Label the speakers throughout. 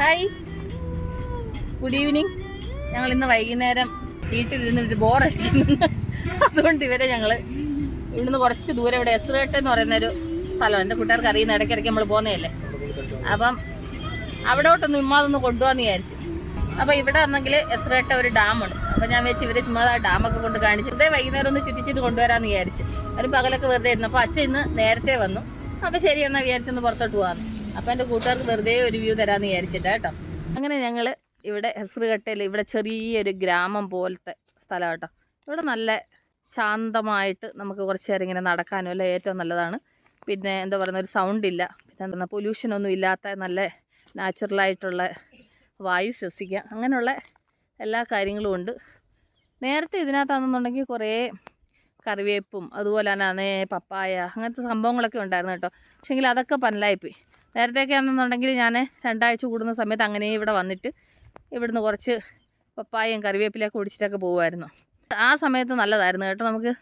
Speaker 1: Hi good evening ഞങ്ങൾ ഇന്ന് വൈകുന്നേരം വീട്ടിലിരുന്നിട്ട് ബോറടിക്കുന്നു അതുകൊണ്ട് ഇവരെ ഞങ്ങൾ ഇവിടുന്ന് കുറച്ച് ദൂരെ ഇവിടെ എസ്രേട്ട് എന്ന് പറയുന്ന ഒരു സ്ഥലം. എന്റെ കൂട്ടുകാർക്ക് അറിയുന്ന ഇടയ്ക്കിടയ്ക്ക് നമ്മൾ പോകുന്നതല്ലേ? അപ്പം അവിടോട്ടൊന്ന് ഇമ്മാതൊന്ന് കൊണ്ടുപോകാന്ന് വിചാരിച്ചു. അപ്പോൾ ഇവിടെ ആണെങ്കിൽ എസ്രേട്ട ഒരു ഡാമുണ്ട് അപ്പോൾ ഞാൻ വെച്ച് ഇവരെ ചുമ്മാ ഡാമൊക്കെ കൊണ്ട് കാണിച്ചു ഇതേ വൈകുന്നേരം ഒന്ന് ചുറ്റിച്ചിട്ട് കൊണ്ടുവരാമെന്ന് വിചാരിച്ചു. ഒരു പകലൊക്കെ വെറുതെ ഇരുന്നു. അപ്പോൾ അച്ഛൻ ഇന്ന് നേരത്തെ വന്നു. അപ്പോൾ ശരി എന്നാൽ വിചാരിച്ചൊന്ന് പുറത്തോട്ട് പോകാമെന്ന് അപ്പോൾ എന്റെ കൂട്ടുകാർക്ക് വെറുതെ ഒരു വ്യൂ തരാന്ന് വിചാരിച്ചിട്ടാ കേട്ടോ. അങ്ങനെ ഞങ്ങൾ ഇവിടെ ഹെസറുകട്ടയിൽ ഇവിടെ ചെറിയൊരു ഗ്രാമം പോലത്തെ സ്ഥലം കേട്ടോ. ഇവിടെ നല്ല ശാന്തമായിട്ട് നമുക്ക് കുറച്ച് നേരം ഇങ്ങനെ നടക്കാനും എല്ലാം ഏറ്റവും നല്ലതാണ്. പിന്നെ എന്താ പറയുന്ന ഒരു സൗണ്ട് ഇല്ല. പിന്നെ എന്താ പൊല്യൂഷൻ ഒന്നും ഇല്ലാത്ത നല്ല നാച്ചുറലായിട്ടുള്ള വായു ശ്വസിക്കുക അങ്ങനെയുള്ള എല്ലാ കാര്യങ്ങളും ഉണ്ട്. നേരത്തെ ഇതിനകത്താണെന്നുണ്ടെങ്കിൽ കുറേ കറിവേപ്പും അതുപോലെ തന്നെ പപ്പായ അങ്ങനത്തെ സംഭവങ്ങളൊക്കെ ഉണ്ടായിരുന്നു കേട്ടോ. പക്ഷേങ്കിൽ അതൊക്കെ പനലായിപ്പോയി. നേരത്തെയൊക്കെ ആണെന്നുണ്ടെങ്കിൽ ഞാൻ രണ്ടാഴ്ച കൂടുന്ന സമയത്ത് അങ്ങനെ ഇവിടെ വന്നിട്ട് ഇവിടുന്ന് കുറച്ച് പപ്പായയും കറിവേപ്പിലൊക്കെ ഒടിച്ചിട്ടൊക്കെ പോകുമായിരുന്നു ആ സമയത്ത് നല്ലതായിരുന്നു കേട്ടോ നമുക്ക്.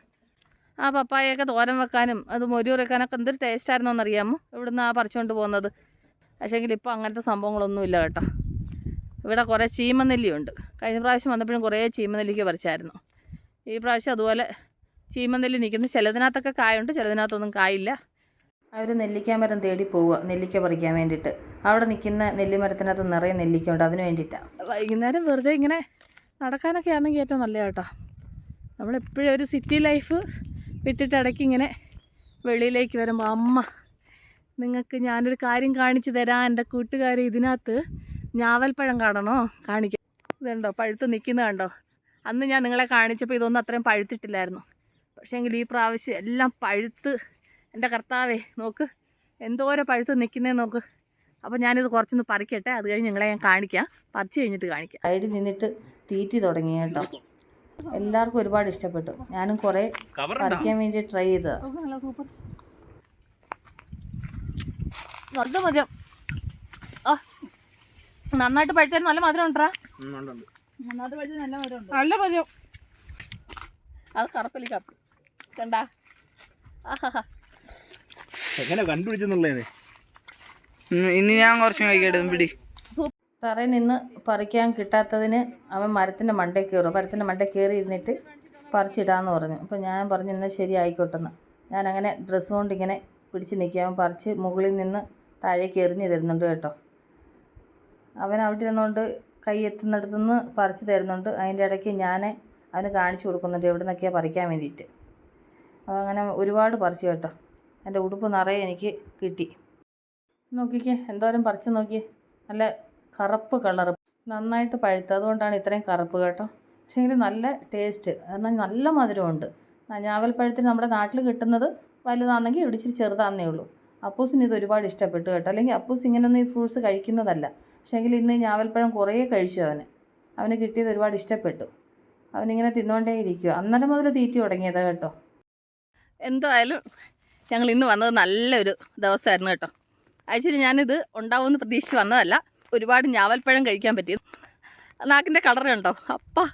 Speaker 1: ആ പപ്പായയൊക്കെ തോരൻ വെക്കാനും അത് മൊരു വെക്കാനൊക്കെ എന്തൊരു ടേസ്റ്റായിരുന്നു എന്നറിയാമോ? ഇവിടുന്ന് ആ പറിച്ചുകൊണ്ട് പോകുന്നത്. പക്ഷേങ്കിൽ ഇപ്പോൾ അങ്ങനത്തെ സംഭവങ്ങളൊന്നുമില്ല കേട്ടോ. ഇവിടെ കുറേ ചീമനെല്ലിയുണ്ട്. കഴിഞ്ഞ പ്രാവശ്യം വന്നപ്പോഴും കുറേ ചീമനെല്ലിക്ക് പറിച്ചായിരുന്നു. ഈ പ്രാവശ്യം അതുപോലെ ചീമനെല്ലി നിൽക്കുന്നു. ചിലതിനകത്തൊക്കെ കായുണ്ട് ചിലതിനകത്തൊന്നും കായില്ല. അവർ നെല്ലിക്ക മരം തേടി പോവുക നെല്ലിക്ക പറിക്കാൻ വേണ്ടിയിട്ട്. അവിടെ നിൽക്കുന്ന നെല്ലിമരത്തിനകത്ത് നിറയെ നെല്ലിക്ക ഉണ്ട് അതിന് വേണ്ടിയിട്ടാണ് വൈകുന്നേരം വെറുതെ ഇങ്ങനെ നടക്കാനൊക്കെ ആണെങ്കിൽ ഏറ്റവും നല്ല കേട്ടോ. നമ്മളെപ്പോഴും ഒരു സിറ്റി ലൈഫ് വിട്ടിട്ട് ഇടയ്ക്ക് ഇങ്ങനെ വെളിയിലേക്ക് വരുമ്പോൾ അമ്മ നിങ്ങൾക്ക് ഞാനൊരു കാര്യം കാണിച്ചു തരാം. എന്റെ കൂട്ടുകാർ ഇതിനകത്ത് ഞാവൽപ്പഴം കാണണോ? കാണിക്കാം ഇതുണ്ടോ? പഴുത്ത് നിൽക്കുന്നത് കണ്ടോ? അന്ന് ഞാൻ നിങ്ങളെ കാണിച്ചപ്പോൾ ഇതൊന്നും അത്രയും പഴുത്തിട്ടില്ലായിരുന്നു. പക്ഷേങ്കിൽ ഈ പ്രാവശ്യം എല്ലാം പഴുത്ത് എന്റെ കർത്താവേ നോക്ക്. എന്തോരം പഴുത്ത് നിൽക്കുന്നേ നോക്ക്. അപ്പോൾ ഞാനിത് കുറച്ചൊന്ന് പറിക്കട്ടെ. അത് കഴിഞ്ഞ് നിങ്ങളെ ഞാൻ കാണിക്കാം. പറിച്ച് കഴിഞ്ഞിട്ട് കാണിക്കാം. സൈഡിൽ നിന്നിട്ട് തീറ്റി തുടങ്ങി കേട്ടോ. എല്ലാവർക്കും ഒരുപാട് ഇഷ്ടപ്പെട്ടു. ഞാനും കുറേ പറിക്കാൻ വേണ്ടി ട്രൈ ചെയ്തതാണ് നല്ല സൂപ്പർ. നല്ല മധുരം. ആ നന്നായിട്ട് പഴുത്താൽ നല്ല മധുരം ഉണ്ടാ?
Speaker 2: നന്നായിട്ട് പഠിച്ച നല്ല മധുരം ഉണ്ട്?
Speaker 1: നല്ല മധുരം. അത് കറുപ്പലി കപ്പ് കണ്ടാ? ആഹാ
Speaker 2: എങ്ങനെ കണ്ടുപിടിച്ചെന്നുള്ളത്?
Speaker 3: ഇനി ഞാൻ കുറച്ച് കഴിക്കട്ടെ പിടി.
Speaker 1: തറയിൽ നിന്ന് പറിക്കാൻ കിട്ടാത്തതിന് അവൻ മരത്തിന്റെ മണ്ടേ കയറും. മരത്തിന്റെ മണ്ടേ കയറി ഇരുന്നിട്ട് പറിച്ചിടാന്ന് പറഞ്ഞു. അപ്പോൾ ഞാൻ പറഞ്ഞു എന്നാൽ ശരി ആയിക്കോട്ടെന്ന് ഞാൻ അങ്ങനെ ഡ്രസ്സ് കൊണ്ട് ഇങ്ങനെ പിടിച്ച് നിൽക്കുക. അവൻ പറിച്ച് മുകളിൽ നിന്ന് താഴേക്ക് എറിഞ്ഞ് തരുന്നുണ്ട് കേട്ടോ. അവൻ അവിടെ ഇരുന്നുകൊണ്ട് കൈ എത്തുന്നിടത്തുനിന്ന് പറിച്ച് തരുന്നുണ്ട്. അതിന്റെ ഇടയ്ക്ക് ഞാൻ അവന് കാണിച്ചു കൊടുക്കുന്നുണ്ട് എവിടെ നിന്നൊക്കെയാണ് പറിക്കാൻ വേണ്ടിയിട്ട്. അപ്പോൾ അങ്ങനെ ഒരുപാട് പറിച്ചു കേട്ടോ. എന്റെ ഉടുപ്പ് നിറയെ എനിക്ക് കിട്ടി. നോക്കിക്കേ എന്തോരം പറിച്ച് നോക്കിയേ. നല്ല കറുപ്പ് കളർ നന്നായിട്ട് പഴുത്ത. അതുകൊണ്ടാണ് ഇത്രയും കറുപ്പ് കേട്ടോ. പക്ഷേ എങ്കിൽ നല്ല ടേസ്റ്റ്. കാരണം നല്ല മധുരമുണ്ട്. ഞാവൽ ഞാവൽപ്പഴത്തിന് നമ്മുടെ നാട്ടിൽ കിട്ടുന്നത് വലുതാണെങ്കിൽ ഇടിച്ചിരി ചെറുതാണെന്നേ ഉള്ളൂ. അപ്പൂസിന് ഇത് ഒരുപാട് ഇഷ്ടപ്പെട്ടു കേട്ടോ. അല്ലെങ്കിൽ അപ്പൂസ് ഇങ്ങനെയൊന്നും ഈ ഫ്രൂട്ട്സ് കഴിക്കുന്നതല്ല. പക്ഷേ പക്ഷേങ്കിൽ ഇന്ന് ഞാവൽപ്പഴം കുറേ കഴിച്ചു അവന്. അവന് കിട്ടിയത് ഒരുപാട് ഇഷ്ടപ്പെട്ടു. അവനിങ്ങനെ തിന്നുകൊണ്ടേ ഇരിക്കുക അന്നേരം മുതൽ തീറ്റി തുടങ്ങിയതാണ് കേട്ടോ. എന്തായാലും ഞങ്ങൾ ഇന്ന് വന്നത് നല്ലൊരു ദിവസമായിരുന്നു കേട്ടോ. ആക്ച്വലി ഞാനിത് ഉണ്ടാവുമെന്ന് പ്രതീക്ഷിച്ച് വന്നതല്ല ഒരുപാട് ഞാവൽപ്പഴം കഴിക്കാൻ പറ്റി. നാക്കിന്റെ കളർ കണ്ടോ? അപ്പ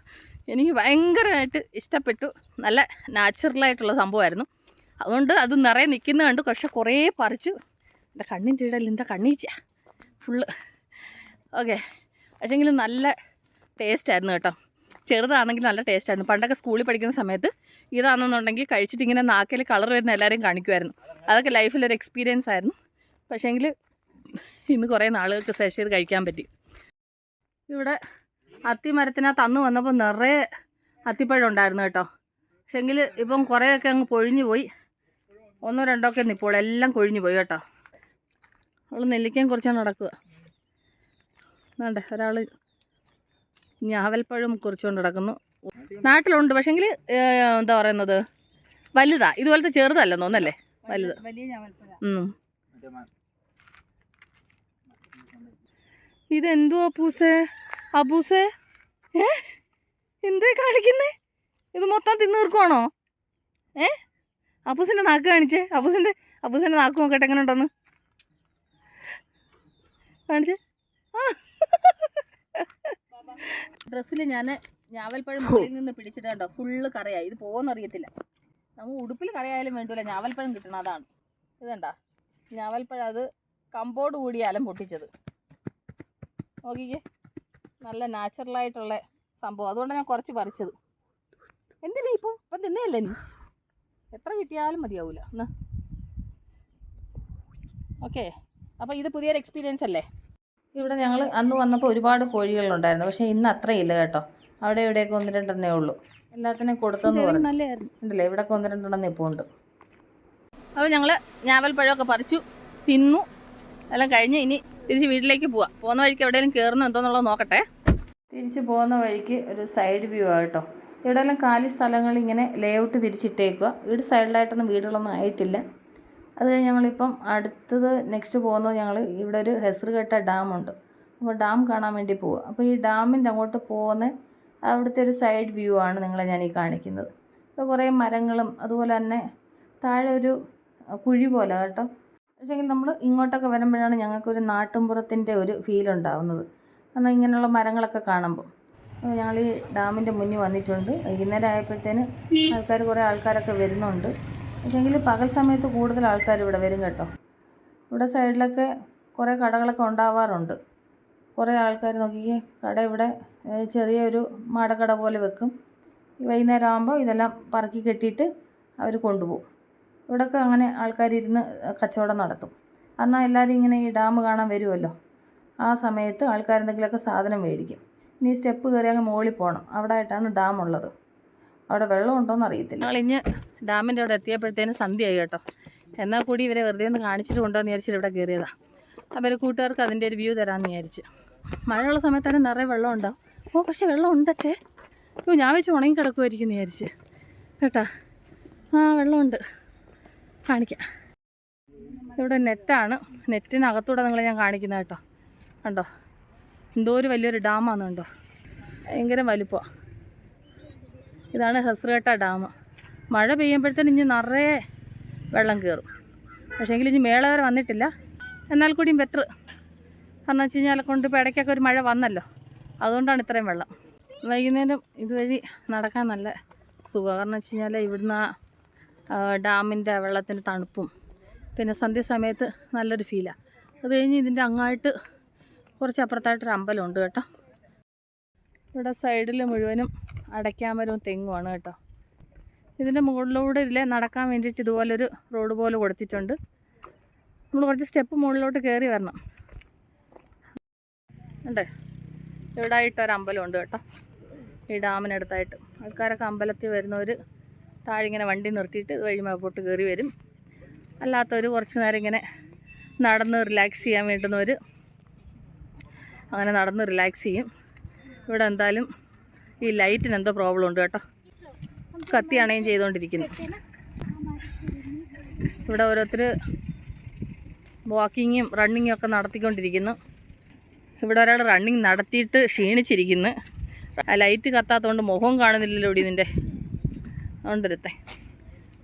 Speaker 1: എനിക്ക് ഭയങ്കരമായിട്ട് ഇഷ്ടപ്പെട്ടു. നല്ല നാച്ചുറലായിട്ടുള്ള സംഭവമായിരുന്നു. അതുകൊണ്ട് അത് നിറയെ നിൽക്കുന്ന കണ്ട് പക്ഷെ കുറേ പറിച്ചു. എന്റെ കണ്ണിന്റെ ഇടയിൽ എന്റെ കണ്ണീച്ച? ഫുള്ള്. ഓക്കെ. പക്ഷേങ്കിലും നല്ല ടേസ്റ്റായിരുന്നു കേട്ടോ. ചെറുതാണെങ്കിൽ നല്ല ടേസ്റ്റായിരുന്നു പണ്ടൊക്കെ സ്കൂളിൽ പഠിക്കുന്ന സമയത്ത് ഇതാണെന്നുണ്ടെങ്കിൽ കഴിച്ചിട്ട് ഇങ്ങനെ നാക്കിൽ കളർ വരുന്ന എല്ലാവരെയും കാണിക്കുമായിരുന്നു അതൊക്കെ ലൈഫിലൊരു എക്സ്പീരിയൻസ് ആയിരുന്നു. പക്ഷേങ്കിൽ ഇന്ന് കുറേ നാളുകൾക്ക് ശേഷം ഇത് കഴിക്കാൻ പറ്റി. ഇവിടെ അത്തിമരത്തിനകത്ത് അന്ന് വന്നപ്പോൾ നിറയെ അത്തിപ്പഴം ഉണ്ടായിരുന്നു കേട്ടോ. പക്ഷേങ്കിൽ ഇപ്പം കുറേയൊക്കെ അങ്ങ് പൊഴിഞ്ഞു പോയി. ഒന്നോ രണ്ടോ ഒക്കെ നിപ്പോൾ എല്ലാം കൊഴിഞ്ഞു പോയി കേട്ടോ. അവൾ നെല്ലിക്കാൻ കുറച്ചാണ് നടക്കുക. വേണ്ടേ ഒരാൾ ഞാവൽപ്പഴം കുറിച്ചുകൊണ്ട് നടക്കുന്നു. നാട്ടിലുണ്ട് പക്ഷേങ്കിൽ എന്താ പറയുന്നത്? വലുതാ. ഇതുപോലത്തെ ചെറുതല്ലെന്ന് തോന്നല്ലേ വലുത്. ഇതെന്തുവാ അപ്പൂസേ അബൂസേ ഏ? എന്തേ കാണിക്കുന്നേ? ഇത് മൊത്തം തിന്നു തീർക്കുവാണോ? ഏ? അപ്പൂസിന്റെ നാക്ക് കാണിച്ചേ. അപ്പൂസിന്റെ അപ്പൂസിന്റെ നാക്ക് നോക്കട്ടെ എങ്ങനെ ഉണ്ടോന്ന്? കാണിച്ചേ. ഡ്രസ്സിൽ ഞാൻ ഞാവൽപ്പഴം മുകളിൽ നിന്ന് പിടിച്ചിട്ടുണ്ടോ ഫുള്ള് കറയായി ഇത് പോകുന്നറിയത്തില്ല നമ്മൾ ഉടുപ്പിൽ കറിയായാലും വേണ്ടൂല. ഞാവൽപ്പഴം കിട്ടണം അതാണ്. ഇതണ്ട ഞാവൽപ്പഴം അത് കമ്പോട് കൂടിയാലും പൊട്ടിച്ചത്.
Speaker 4: നോക്കിക്കേ. നല്ല നാച്ചുറലായിട്ടുള്ള സംഭവം. അതുകൊണ്ട് ഞാൻ കുറച്ച് പറിച്ചത്. എന്തിനാ ഇപ്പം? ഇപ്പം തിന്നയല്ലേ നീ? എത്ര കിട്ടിയാലും മതിയാവൂല. എന്നാ ഓക്കെ. അപ്പോൾ ഇത് പുതിയൊരു എക്സ്പീരിയൻസ് അല്ലേ? ഇവിടെ ഞങ്ങൾ അന്ന് വന്നപ്പോൾ ഒരുപാട് കോഴികളുണ്ടായിരുന്നു. പക്ഷേ ഇന്ന് അത്രയില്ല കേട്ടോ. അവിടെ ഇവിടെയൊക്കെ ഒന്ന് രണ്ടെണ്ണേ ഉള്ളൂ. എല്ലാത്തിനെയും കൊടുത്തെന്ന് പറഞ്ഞു.
Speaker 2: ഇല്ലേ
Speaker 4: ഉണ്ടല്ലേ? ഇവിടെയൊക്കെ ഒന്ന് രണ്ടെണ്ണം ഇപ്പോൾ ഉണ്ട്. അപ്പോൾ ഞങ്ങൾ ഞാവൽപ്പഴമൊക്കെ പറിച്ചു തിന്നു എല്ലാം കഴിഞ്ഞ് ഇനി തിരിച്ച് വീട്ടിലേക്ക് പോവാം. പോകുന്ന വഴിക്ക് എവിടെയെങ്കിലും കയറുന്നു എന്തോന്നുള്ളത് നോക്കട്ടെ. തിരിച്ച് പോകുന്ന വഴിക്ക് ഒരു സൈഡ് വ്യൂ ആട്ടോ ഇവിടെയെല്ലാം കാലി സ്ഥലങ്ങൾ ഇങ്ങനെ ലേഔട്ട് തിരിച്ചിട്ടേക്കുക ഇവിടെ സൈഡിലായിട്ടൊന്നും വീടുകളൊന്നും ആയിട്ടില്ല. അത് കഴിഞ്ഞ് ഞങ്ങളിപ്പം അടുത്തത് നെക്സ്റ്റ് പോകുന്നത് ഞങ്ങൾ ഇവിടെ ഒരു ഹെസറുകെട്ട ഡാമുണ്ട് അപ്പോൾ ഡാം കാണാൻ വേണ്ടി പോവുക അപ്പോൾ ഈ ഡാമിന്റെ അങ്ങോട്ട് പോകുന്ന അവിടുത്തെ ഒരു സൈഡ് വ്യൂ ആണ് നിങ്ങളെ ഞാൻ ഈ കാണിക്കുന്നത്. അപ്പോൾ കുറേ മരങ്ങളും അതുപോലെ തന്നെ താഴെ ഒരു കുഴി പോലെ കേട്ടോ. പക്ഷേങ്കിൽ നമ്മൾ ഇങ്ങോട്ടൊക്കെ വരുമ്പോഴാണ് ഞങ്ങൾക്കൊരു നാട്ടുമ്പുറത്തിന്റെ ഒരു ഫീൽ ഉണ്ടാവുന്നത്. കാരണം ഇങ്ങനെയുള്ള മരങ്ങളൊക്കെ കാണുമ്പോൾ അപ്പോൾ ഞങ്ങൾ ഈ ഡാമിന്റെ മുന്നിൽ വന്നിട്ടുണ്ട്. വൈകുന്നേരം ആയപ്പോഴത്തേന് ആൾക്കാർ കുറേ ആൾക്കാരൊക്കെ വരുന്നുണ്ട്. പക്ഷേങ്കിൽ പകൽ സമയത്ത് കൂടുതൽ ആൾക്കാർ ഇവിടെ വരും കേട്ടോ. ഇവിടെ സൈഡിലൊക്കെ കുറേ കടകളൊക്കെ ഉണ്ടാവാറുണ്ട്. കുറേ ആൾക്കാർ നോക്കിക്കേ കട ഇവിടെ ചെറിയൊരു മാടക്കട പോലെ വെക്കും. വൈകുന്നേരം ആകുമ്പോൾ ഇതെല്ലാം പറക്കി കെട്ടിയിട്ട് അവർ കൊണ്ടുപോകും. ഇവിടെയൊക്കെ അങ്ങനെ ആൾക്കാർ ആൾക്കാരിരുന്ന് കച്ചവടം നടത്തും. എന്നാൽ എല്ലാവരും ഇങ്ങനെ ഈ ഡാം കാണാൻ വരുമല്ലോ ആ സമയത്ത് ആൾക്കാരെന്തെങ്കിലുമൊക്കെ സാധനം മേടിക്കും. ഇനി സ്റ്റെപ്പ് കയറി അങ്ങ് മുകളിൽ പോകണം. അവിടെ ആയിട്ടാണ് ഡാം ഉള്ളത് അവിടെ വെള്ളം ഉണ്ടോന്ന് അറിയത്തില്ല. ഞങ്ങളിഞ്ഞ് ഡാമിന്റെ അവിടെ എത്തിയപ്പോഴത്തേനും സന്ധ്യയായി കേട്ടോ. എന്നാൽ കൂടി ഇവരെ വെറുതെ ഒന്ന് കാണിച്ചിട്ട് കൊണ്ടുവന്ന് വിചാരിച്ചിട്ട് ഇവിടെ കയറിയതാണ് അപ്പോൾ കൂട്ടുകാർക്ക് അതിന്റെ ഒരു വ്യൂ തരാമെന്ന് വിചാരിച്ച്. മഴയുള്ള സമയത്ത് തന്നെ നിറയെ വെള്ളം ഉണ്ടാവും. ഓ പക്ഷേ വെള്ളം ഉണ്ടച്ചേ. ഓ ഞാൻ വെച്ച് ഉണങ്ങി കിടക്കുമായിരിക്കും എന്ന് വിചാരിച്ച്. കേട്ടാ? ആ വെള്ളമുണ്ട്. കാണിക്കാം. ഇവിടെ നെറ്റാണ്. നെറ്റിനകത്തൂടെ നിങ്ങളെ ഞാൻ കാണിക്കുന്നത് കേട്ടോ. കണ്ടോ? എന്തോ ഒരു വലിയൊരു ഡാമാണെന്ന് കണ്ടോ? ഭയങ്കര വലുപ്പമാണ് ഇതാണ് ഹസ്രേട്ട ഡാം. മഴ പെയ്യുമ്പോഴത്തേന് ഇനി നിറയെ വെള്ളം കയറും പക്ഷേങ്കിൽ ഇനി മേള വരെ വന്നിട്ടില്ല. എന്നാൽ കൂടിയും ബെറ്റർ കാരണം വെച്ച് കഴിഞ്ഞാൽ കൊണ്ട് ഇപ്പോൾ ഇടയ്ക്കൊക്കെ ഒരു മഴ വന്നല്ലോ. അതുകൊണ്ടാണ് ഇത്രയും വെള്ളം. വൈകുന്നേരം ഇതുവഴി നടക്കാൻ നല്ല സുഖം കാരണം വെച്ച് കഴിഞ്ഞാൽ ഇവിടുന്ന് ഡാമിന്റെ വെള്ളത്തിന്റെ തണുപ്പും പിന്നെ സന്ധ്യ സമയത്ത് നല്ലൊരു ഫീലാണ് അത് കഴിഞ്ഞ് ഇതിന്റെ അങ്ങായിട്ട് കുറച്ച് അപ്പുറത്തായിട്ടൊരു അമ്പലമുണ്ട് കേട്ടോ. ഇവിടെ സൈഡിൽ മുഴുവനും അടയ്ക്കാമരവും തെങ്ങുമാണ് കേട്ടോ. ഇതിന്റെ മുകളിലൂടെ ഇതിലെ നടക്കാൻ വേണ്ടിയിട്ട് ഇതുപോലൊരു റോഡ് പോലെ കൊടുത്തിട്ടുണ്ട്. നമ്മൾ കുറച്ച് സ്റ്റെപ്പ് മുകളിലോട്ട് കയറി വരണം. ഉണ്ടേ ഇവിടെ ആയിട്ട് ഒരു അമ്പലമുണ്ട് കേട്ടോ. ഈ ഡാമിനടുത്തായിട്ട്. ആൾക്കാരൊക്കെ അമ്പലത്തിൽ വരുന്നവർ താഴെ ഇങ്ങനെ വണ്ടി നിർത്തിയിട്ട് വഴി മേപ്പോട്ട് കയറി വരും. അല്ലാത്തവർ കുറച്ച് നേരം ഇങ്ങനെ നടന്ന് റിലാക്സ് ചെയ്യാൻ വേണ്ടുന്നവർ അങ്ങനെ നടന്ന് റിലാക്സ് ചെയ്യും. ഇവിടെ എന്തായാലും ഈ ലൈറ്റിന് എന്തോ പ്രോബ്ലം ഉണ്ട് കേട്ടോ. കത്തി അണയും ചെയ്തുകൊണ്ടിരിക്കുന്നു ഇവിടെ ഓരോരുത്തർ വാക്കിങ്ങും റണ്ണിങ്ങും ഒക്കെ നടത്തിക്കൊണ്ടിരിക്കുന്നു. ഇവിടെ ഒരാൾ റണ്ണിങ് നടത്തിയിട്ട് ക്ഷീണിച്ചിരിക്കുന്നു. ആ ലൈറ്റ് കത്താത്തതുകൊണ്ട് മുഖം കാണുന്നില്ലല്ലോ ഇവിടെ ഇതിന്റെ അതുകൊണ്ടിരുത്തെ.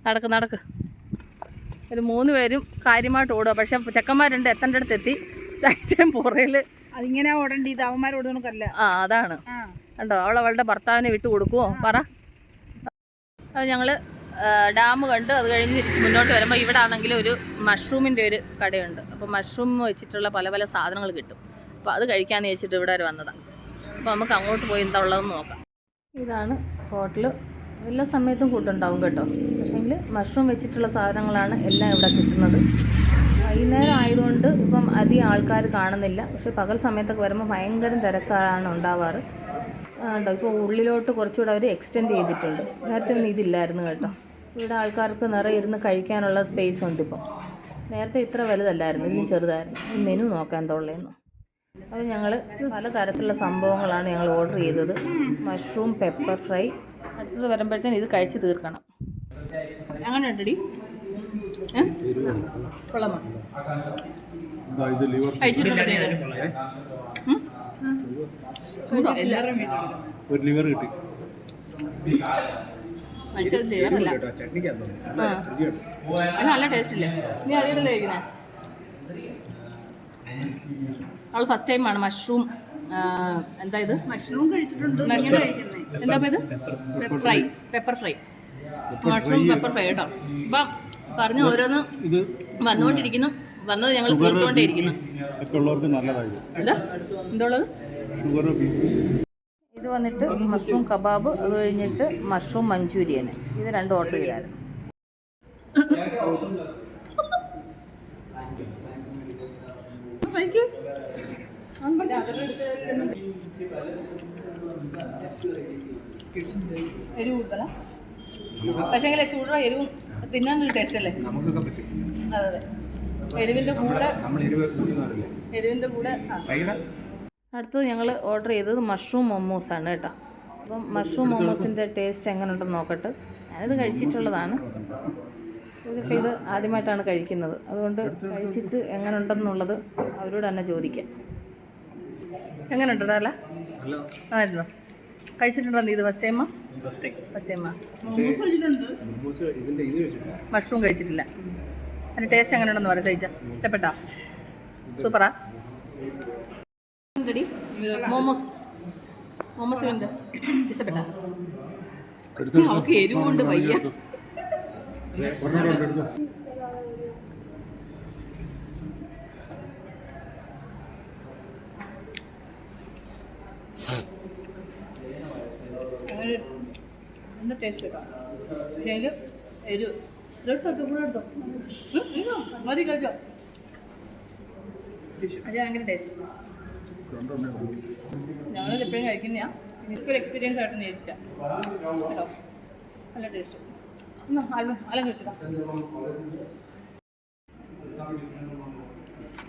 Speaker 4: നടക്ക് നടക്ക്. ഒരു മൂന്ന് പേരും കാര്യമായിട്ട് ഓടുക പക്ഷെ ചെക്കന്മാരുണ്ട് എത്തേണ്ട അടുത്ത് എത്തി സൈസും പുറയിൽ
Speaker 2: അതിങ്ങനെ ഓടേണ്ടി ഇത് അവന്മാരോട് ഓടുന്നൊന്നല്ല
Speaker 4: ആ അതാണ്.
Speaker 2: ആ.
Speaker 4: കണ്ടോ? അവൾ അവളുടെ ഭർത്താവിനെ വിട്ടു കൊടുക്കുമോ പറ. അപ്പോൾ ഞങ്ങൾ ഡാം കണ്ട് അത് കഴിഞ്ഞ് തിരിച്ച് മുന്നോട്ട് വരുമ്പോൾ ഇവിടെ ആണെങ്കിൽ ഒരു മഷ്റൂമിന്റെ ഒരു കടയുണ്ട്. അപ്പോൾ മഷ്റൂം വെച്ചിട്ടുള്ള പല പല സാധനങ്ങൾ കിട്ടും. അപ്പോൾ അത് കഴിക്കാമെന്ന് വെച്ചിട്ട് ഇവിടെ വരെ വന്നതാണ് അപ്പോൾ നമുക്ക് അങ്ങോട്ട് പോയി എന്താ ഉള്ളതെന്ന് നോക്കാം. ഇതാണ് ഹോട്ടൽ എല്ലാ സമയത്തും കൂട്ടുണ്ടാവും കേട്ടോ. പക്ഷേങ്കിൽ മഷ്റൂം വെച്ചിട്ടുള്ള സാധനങ്ങളാണ് എല്ലാം ഇവിടെ കിട്ടുന്നത്. വൈകുന്നേരം ആയതുകൊണ്ട് ഇപ്പം അധികം ആൾക്കാർ കാണുന്നില്ല. പക്ഷേ പകൽ സമയത്തൊക്കെ വരുമ്പോൾ ഭയങ്കര തിരക്കാണ് ഉണ്ടാവാറ്. ഉണ്ടോ? ഇപ്പോൾ ഉള്ളിലോട്ട് കുറച്ചുകൂടെ അവർ എക്സ്റ്റെൻഡ് ചെയ്തിട്ടുണ്ട്. നേരത്തെ ഒന്നും ഇതില്ലായിരുന്നു കേട്ടോ. ഇവിടെ ആൾക്കാർക്ക് നിറയെ ഇരുന്ന് കഴിക്കാനുള്ള സ്പേസ് ഉണ്ട് ഇപ്പം. നേരത്തെ ഇത്ര വലുതല്ലായിരുന്നു ഇതിന് ചെറുതായിരുന്നു. മെനു നോക്കാൻ തൊള്ളേന്നു. അപ്പോൾ ഞങ്ങൾ പലതരത്തിലുള്ള സംഭവങ്ങളാണ് ഞങ്ങൾ ഓർഡർ ചെയ്തത്. മഷ്റൂം പെപ്പർ ഫ്രൈ അടുത്തത് വരുമ്പോഴത്തേന് ഇത് കഴിച്ച് തീർക്കണം. അങ്ങനെ ഉണ്ടടി കൊള്ളാമോ കഴിച്ചിട്ടുണ്ടോ?
Speaker 5: ഒരു ലിവർ കിട്ടി.
Speaker 4: നല്ല ടേസ്റ്റ് ഇല്ല? നീ ആദ്യമായിട്ടല്ലേ കഴിക്കുന്നത് അവൾ ഫസ്റ്റ് ടൈമാണ് മഷ്റൂം എന്താ ഇത്?
Speaker 2: മഷ്റൂം കഴിച്ചിട്ടുണ്ട്
Speaker 4: എന്താ ഇത്? Fry pepper fry mushroom pepper fry കേട്ടോ. അപ്പം പറഞ്ഞു ഓരോന്ന്
Speaker 5: ഇത്
Speaker 4: വന്നുകൊണ്ടിരിക്കുന്നു.
Speaker 1: വന്നത് ഞങ്ങൾ
Speaker 5: കൊടുത്തോണ്ടേ
Speaker 1: തീർത്തുകൊണ്ടേയിരിക്കുന്നു എന്തുള്ളത്?
Speaker 5: ഷുഗർ ബി
Speaker 1: ഇത് വന്നിട്ട് മഷ്റൂം കബാബ് അത് കഴിഞ്ഞിട്ട് മഷ്റൂം മഞ്ചൂരിയൻ ഇത് രണ്ടും ഓർഡർ ചെയ്തായിരുന്നു. എരിവ് കൂടുതലാ ചൂടുള്ള എരിവും തിന്നാനൊരു ടേസ്റ്റ് അല്ലേ? അതെ അതെ. എരിവിന്റെ കൂടെ
Speaker 5: എരിവിന്റെ കൂടി എരിവിന്റെ
Speaker 1: അടുത്തത് ഞങ്ങൾ ഓർഡർ ചെയ്തത് മഷ്റൂം മൊമോസ് ആണ് കേട്ടോ. അപ്പം മഷ്റൂം മൊമോസിന്റെ ടേസ്റ്റ് എങ്ങനെ ഉണ്ടെന്ന് നോക്കട്ടെ. ഞാനിത് കഴിച്ചിട്ടുള്ളതാണ്. ഇതൊക്കെ ഇത് ആദ്യമായിട്ടാണ് കഴിക്കുന്നത്. അതുകൊണ്ട് കഴിച്ചിട്ട് എങ്ങനെ ഉണ്ടെന്നുള്ളത് അവരോട് തന്നെ ചോദിക്കാം. എങ്ങനെ ഉണ്ടോ അല്ല ആയിരുന്നോ കഴിച്ചിട്ടുണ്ടോ നീ ഇത് ഫസ്റ്റ് ടൈമാ ഫസ്റ്റ് ടൈമാ
Speaker 5: ഇതിന്റെ ഇത് വെച്ചിട്ട്
Speaker 1: മഷ്റൂം കഴിച്ചിട്ടില്ല. അതിന്റെ ടേസ്റ്റ് എങ്ങനെ ഉണ്ടെന്ന് പറയാം സഹിച്ച ഇഷ്ടപ്പെട്ടാ സൂപ്പറാ? റെഡി മോമോസ്. മോമോസ് ഉണ്ട് ഇഷ്ടപ്പെട്ട? അവർക്ക് എരിവുണ്ട് വയ്യ. അങ്ങനെ ടേസ്റ്റ് കൂടെ എടുത്തോ. മതി കഴിച്ചോ. അത് ഭയങ്കര ടേസ്റ്റ് ഞങ്ങൾ എപ്പോഴും കഴിക്കുന്നതാ എനിക്കൊരു എക്സ്പീരിയൻസ് ആയിട്ട് നേരിട്ടാ കേട്ടോ? നല്ല ടേസ്റ്റ് അലം കഴിച്ചിട്ടോ?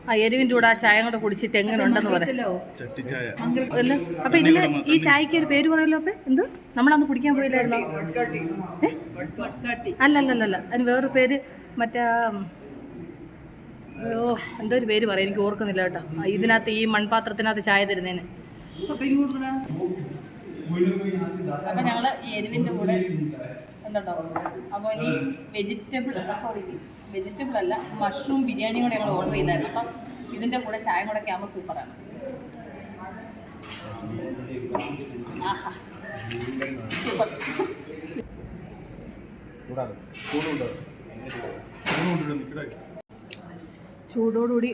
Speaker 1: ആ എരിവിന്റെ കൂടെ ആ ചായ കൂടെ കുടിച്ചിട്ട് എങ്ങനെയുണ്ടെന്ന് പറയാം
Speaker 5: ചട്ടിച്ചായ.
Speaker 1: എന്ന് അപ്പൊ ഇതിന് ഈ ചായക്ക് ഒരു പേര് പറയല്ലോ അപ്പൊ? എന്ത്? നമ്മളന്ന് കുടിക്കാൻ പോയില്ലായിരുന്നോ? അല്ലല്ലല്ല അല്ല അല്ല അല്ല അല്ല അതിന് വേറൊരു പേര് മറ്റേ ഓ എന്തോ ഒരു പേര് പറയാം എനിക്ക് ഓർക്കുന്നില്ല കേട്ടോ. ഇതിനകത്ത് ഈ മൺപാത്രത്തിനകത്ത് ചായ തരുന്നതിന്. അപ്പൊ ഞങ്ങൾ ഈ എരിവിന്റെ കൂടെ എന്തുണ്ടോ? അപ്പോൾ ഈ വെജിറ്റബിൾ സോറി വെജിറ്റബിൾ അല്ല മഷ്റൂം ബിരിയാണി കൂടെ ഞങ്ങൾ ഓർഡർ ചെയ്തായിരുന്നു. അപ്പം ഇതിന്റെ കൂടെ ചായ കൂടെ ഒക്കെ ആകുമ്പോൾ സൂപ്പറാണ് ആഹാ. സൂപ്പർ
Speaker 5: കൂടാതെ ചൂടുണ്ട്. ചൂടുണ്ട് നിൽക്കടേ
Speaker 1: ചൂടോടുകൂടി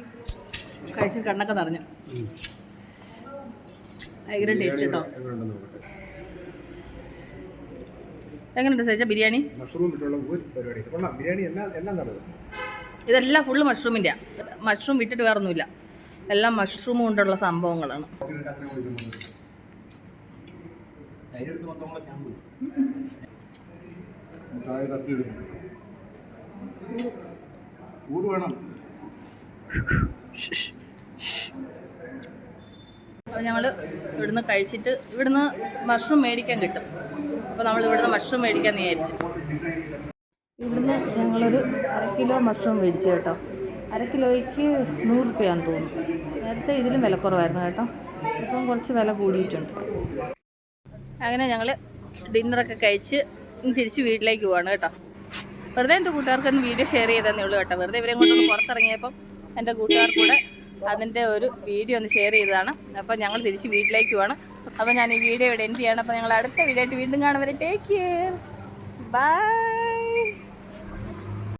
Speaker 1: കഴിച്ച് കണ്ണൊക്കെ നിറഞ്ഞു. ഭയങ്കര ടേസ്റ്റ് കേട്ടോ എങ്ങനെയുണ്ട് സഹിച്ച ബിരിയാണി?
Speaker 5: മഷ്റൂം ഇട്ടുള്ള ഒരു പരിപാടി കൊള്ളാം. ബിരിയാണി എല്ലാം എല്ലാം
Speaker 1: ഇതെല്ലാം ഫുള്ള് മഷ്റൂമിന്റെ മഷ്റൂം വിട്ടിട്ട് വേറൊന്നുമില്ല. എല്ലാം മഷ്റൂം കൊണ്ടുള്ള സംഭവങ്ങളാണ്.
Speaker 5: ചൂട് വേണം.
Speaker 1: അപ്പോൾ ഞങ്ങൾ ഇവിടുന്ന് കഴിച്ചിട്ട് ഇവിടുന്ന് മഷ്റൂം മേടിക്കാൻ കിട്ടും. അപ്പോൾ നമ്മൾ ഇവിടുന്ന് മഷ്റൂം മേടിക്കാൻ വിചാരിച്ചു. ഇവിടുന്ന് ഞങ്ങളൊരു അര കിലോ മഷ്റൂം മേടിച്ചു കേട്ടോ. അര കിലോയ്ക്ക് നൂറ് രൂപയാന്ന് തോന്നുന്നു. നേരത്തെ ഇതിലും വില വിലക്കുറവായിരുന്നു കേട്ടോ. ഇപ്പം കുറച്ച് വില കൂടിയിട്ടുണ്ട്. അങ്ങനെ ഞങ്ങൾ ഡിന്നറൊക്കെ കഴിച്ച് തിരിച്ച് വീട്ടിലേക്ക് പോവാണ് കേട്ടോ. വെറുതെ എന്റെ കൂട്ടുകാർക്കൊന്ന് വീഡിയോ ഷെയർ ചെയ്തതന്നേ ഉള്ളൂ കേട്ടോ. വെറുതെ ഇവരെ കൊണ്ടൊന്ന് പുറത്തിറങ്ങിയപ്പം എന്റെ കൂട്ടുകാർ കൂടെ അതിന്റെ ഒരു വീഡിയോ ഒന്ന് ഷെയർ ചെയ്തതാണ്. അപ്പോൾ ഞങ്ങൾ തിരിച്ച് വീട്ടിലേക്ക് പോവാണ്. അപ്പോൾ ഞാൻ ഈ വീഡിയോ ഇവിടെ എൻഡ് ചെയ്യണം. അപ്പോൾ ഞങ്ങൾ അടുത്ത വീഡിയോ ആയിട്ട് വീണ്ടും കാണുവരെ ടേക്ക് കെയർ ബൈ